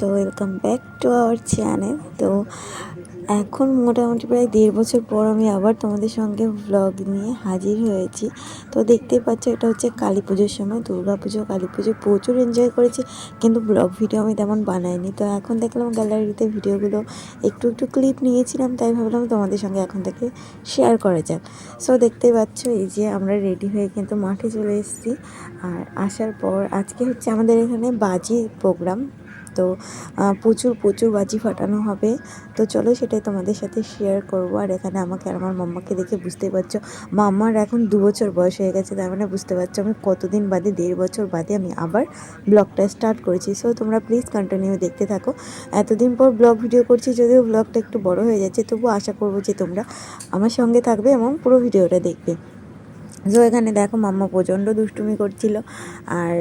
So welcome back to our channel. তো এখন মোটামুটি প্রায় দেড় বছর পর আমি আবার তোমাদের সঙ্গে ব্লগ নিয়ে হাজির হয়েছি। তো দেখতেই পাচ্ছ, এটা হচ্ছে কালী পুজোর সময়। দুর্গা পুজো, কালী পুজো প্রচুর এনজয় করেছি, কিন্তু ব্লগ ভিডিও আমি তেমন বানাইনি। তো এখন দেখলাম গ্যালারিতে ভিডিওগুলো একটু একটু ক্লিপ নিয়েছিলাম, তাই ভাবলাম তোমাদের সঙ্গে এখন থেকে শেয়ার করা যাক। সো দেখতেই পাচ্ছ, এই যে আমরা রেডি হয়ে কিন্তু মাঠে চলে এসেছি। আর আসার পর আজকে হচ্ছে আমাদের এখানে বাজি প্রোগ্রাম তো প্রচুর প্রচুর বাজি ফাটানো হবে। তো চলো সেটাই তোমাদের সাথে শেয়ার করব। আর এখানে আমাকে আর আমার মাম্মাকে দেখে বুঝতেই পারছ, মাম্মার এখন দু বছর বয়স হয়ে গেছে। তার মানে বুঝতে পারছ আমি কতদিন বাদে, দেড় বছর বাদে আমি আবার ব্লগটা স্টার্ট করেছি। সো তোমরা প্লিজ কন্টিনিউ দেখতে থাকো। এতদিন পর ব্লগ ভিডিও করছি, যদিও ব্লগটা একটু বড় হয়ে যাচ্ছে তবু আশা করব যে তোমরা আমার সঙ্গে থাকবে এবং পুরো ভিডিওটা দেখবে। তো এখানে দেখো মাম্মা প্রচণ্ড দুষ্টুমি করছিল। আর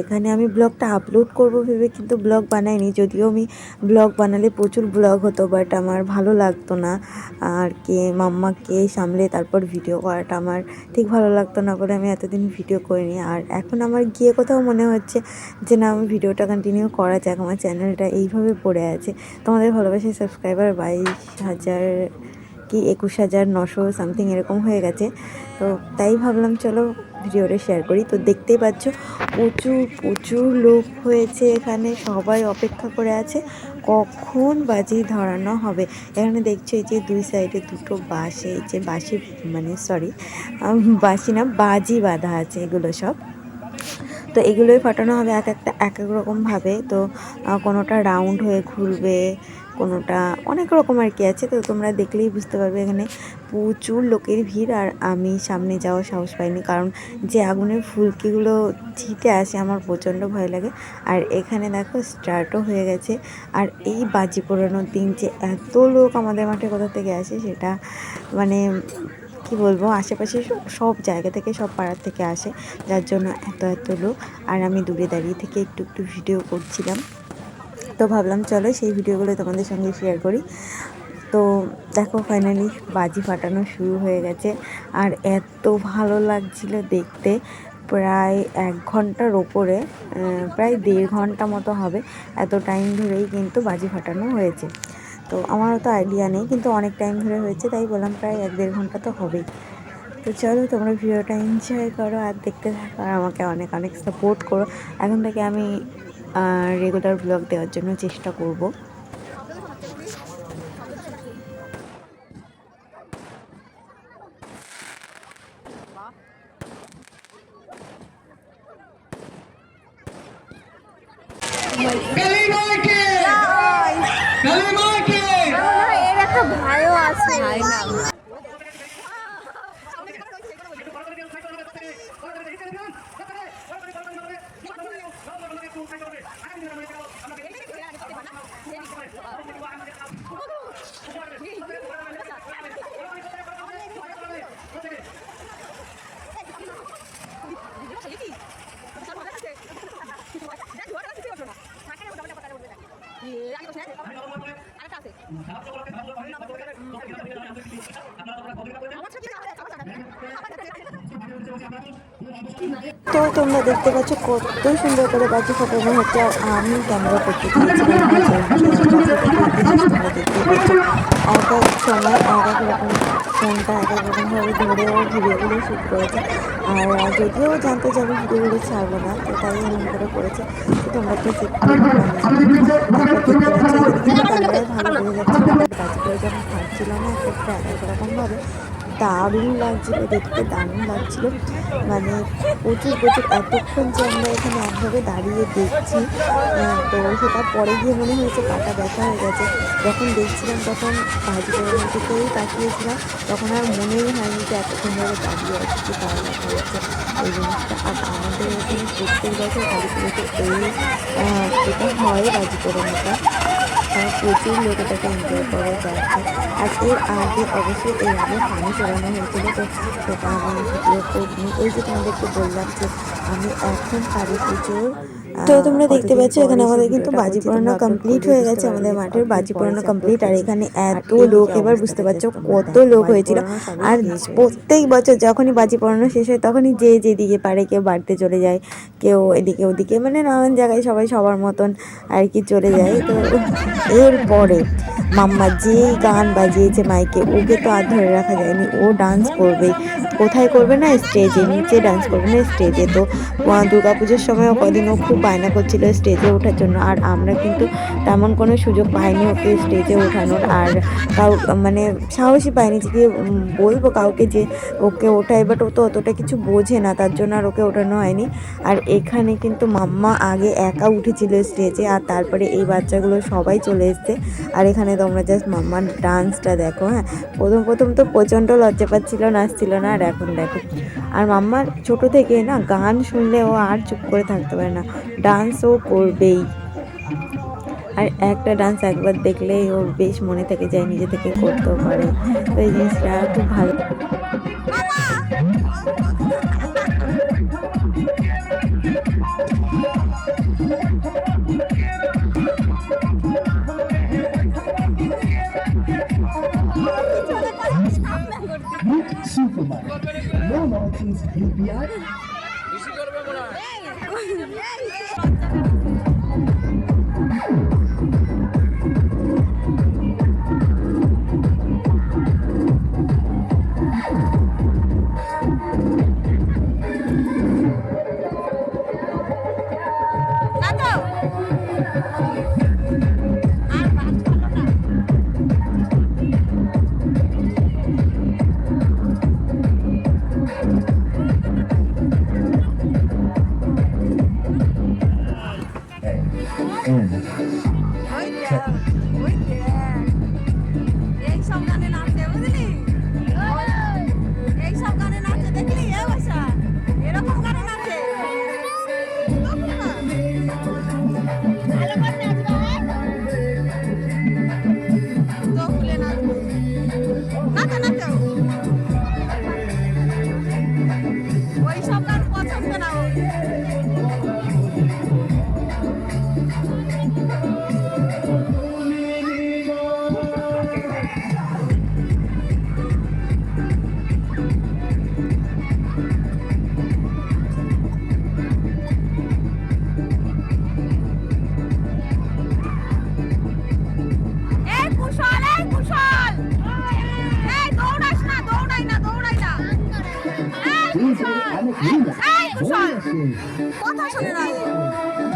এখানে আমি ব্লগটা আপলোড করব ভেবে কিন্তু ব্লগ বানাইনি। যদিও আমি ব্লগ বানালে প্রচুর ব্লগ হতো বাট আমার ভালো লাগতো না। আর কে, মাম্মাকে সামলে তারপর ভিডিও করাটা আমার ঠিক ভালো লাগতো না বলে আমি এতদিন ভিডিও করিনি। আর এখন আমার গিয়ে কোথাও মনে হচ্ছে যে না, আমি ভিডিওটা কন্টিনিউ করা যাক। আমার চ্যানেলটা এইভাবে পড়ে আছে। তোমাদের ভালোবাসার সাবস্ক্রাইবার বাইশ হাজার কি একুশ হাজার নশো সামথিং এরকম হয়ে গেছে। তো তাই ভাবলাম, চলো ভিডিওটা শেয়ার করি। তো দেখতেই পাচ্ছ, প্রচুর প্রচুর লোক হয়েছে এখানে, সবাই অপেক্ষা করে আছে, কখন বাজি ধরানো হবে। এখানে দেখছ এই যে দুই সাইডে দুটো বাসে এই যে বাসি মানে সরি বাসি না, বাজি বাঁধা আছে এগুলো সব। তো এগুলোই ফাটানো হবে এক একটা, এক এক রকমভাবে তো কোনোটা রাউন্ড হয়ে ঘুরবে কোনোটা অনেক রকম আর কি আছে, তো তোমরা দেখলেই বুঝতে পারবে এখানে প্রচুর লোকের ভিড় আর আমি সামনে যাওয়ার সাহস পাইনি। কারণ যে আগুনের ফুলকিগুলো ছিটে আসে আমার প্রচণ্ড ভয় লাগে। আর এখানে দেখো স্টার্টও হয়ে গেছে। আর এই বাজি পোড়ানোর দিন যে এত লোক আমাদের মাঠে কোথা থেকে আসে সেটা মানে কি বলব আশেপাশে সব জায়গা থেকে, সব পাড়ার থেকে আসে। যার জন্য এত এত লোক। আর আমি দূরে দাঁড়িয়ে থেকে একটু একটু ভিডিও করছিলাম। তো ভাবলাম, চলো সেই ভিডিওগুলো তোমাদের সঙ্গে শেয়ার করি। তো দেখো ফাইনালি বাজি ফাটানো শুরু হয়ে গেছে। আর এত ভালো লাগছিল দেখতে। প্রায় এক ঘণ্টার ওপরে প্রায় দেড় ঘণ্টা মতো হবে এত টাইম ধরেই কিন্তু বাজি ফাটানো হয়েছে। তো আমারও তো আইডিয়া নেই, কিন্তু অনেক টাইম ধরে হয়েছে, তাই বললাম প্রায় এক দেড় ঘণ্টা তো হবেই। তো চলো তোমরা ভিডিওটা এনজয় করো আর দেখতে থাকো, আর আমাকে অনেক অনেক সাপোর্ট করো। এখন থেকে আমি রেগুলার ব্লগ দেওয়ার জন্য চেষ্টা করব। ভাইও আছে। ভাই না। 早くやめてください。তোমরা দেখতে পাচ্ছ কত সুন্দর করে বাজি ফাটানো হচ্ছে আর আমি ক্যামেরা করতে পাচ্ছ। এক সময় এক এক রকম ফোনটা এক এক রকমভাবে ধরে ও ভিডিওগুলো শ্যুট করেছে আর যদিও জানতো যে ভিডিওগুলো ছাড়বো না তো তাই এমন করে করেছে তো তোমরা তো ক্যামেরায় ভালো বোঝা যাচ্ছে বাজি করে যখন ফাটছিল না এক একটা এক এক রকমভাবে দারুণ লাগছিল, দেখতে দারুণ লাগছিল। মানে প্রচুর প্রচুর। এতক্ষণ যে আমরা এখানে একভাবে দাঁড়িয়ে দেখছি তো সেটা পরে গিয়ে মনে হয়েছে পাটা ব্যথা হয়ে গেছে। যখন দেখছিলাম, তখন ভাজি করে থেকেই তাকিয়েছিলাম। তখন আর মনেই হয়নি যে এতক্ষণ ধরে দাঁড়িয়ে কি পায়ে ব্যথা হচ্ছে। এই জিনিসটা আর আমাদের এখানে প্রত্যেক বছর কালী পুজোতে এই এটা হয় বাজি করে আর প্রচুর লোক এটাকে এনজয় করে যাচ্ছে আর এর আগে অবশ্যই এর আগে পানি চড়ানো হয়েছিল। তো সেটা আমি ভিডিও করিনি ওই যে তোমাদেরকে বললাম যে আমি এখন কালী পুজোর তো তোমরা দেখতে পাচ্ছ এখানে আমাদের কিন্তু বাজি পড়ানো কমপ্লিট হয়ে গেছে আমাদের মাঠের বাজি পড়ানো কমপ্লিট আর এখানে এত লোক এবার বুঝতে পারছ কত লোক হয়েছিল। আর প্রত্যেক বছর যখনই বাজি পড়ানো শেষ হয় তখনই যে যেদিকে পারে কেউ বাড়িতে চলে যায় কেউ এদিকে ওদিকে মানে নানান জায়গায় সবাই সবার মতন আর কি চলে যায়। তো এরপরে মাম্মা যে গান বাজিয়েছে মাইকে, ওকে তো আর ধরে রাখা যায়নি। ও ডান্স করবে কোথায় করবে না? স্টেজে নিচে ডান্স করবে না স্টেজে তো দুর্গা পুজোর সময় কদিন ও খুব বায়না করছিল স্টেজে ওঠার জন্য। আর আমরা কিন্তু তেমন কোনো সুযোগ পাইনি ওকে স্টেজে ওঠানোর। আর কাউ মানে সাহসই পাইনি যে বলব কাউকে যে ওকে ওঠাই বাট ও তো অতটা কিছু বোঝে না, তার জন্য আর ওকে ওঠানো হয়নি। আর এখানে কিন্তু মাম্মা আগে একা উঠেছিল স্টেজে আর তারপরে এই বাচ্চাগুলো সবাই চলে এসছে। আর এখানে তোমরা জাস্ট মাম্মার ডান্সটা দেখো হ্যাঁ? প্রথম প্রথম তো প্রচণ্ড লজ্জা পাচ্ছিল, নাচছিল না, আর এখন দেখো। আর মাম্মার ছোট থেকে না গান শুনলে ও আর চুপ করে থাকতে পারে না। ডান্স ও করবেই। আর একটা ডান্স একবার দেখলেই ওর বেশ মনে থেকে যায়, নিজে থেকে করতেও পারে। তো এই জিনিসটা খুব ভালো। yay! 嗯。可。কুশল কথা শুনে না ও।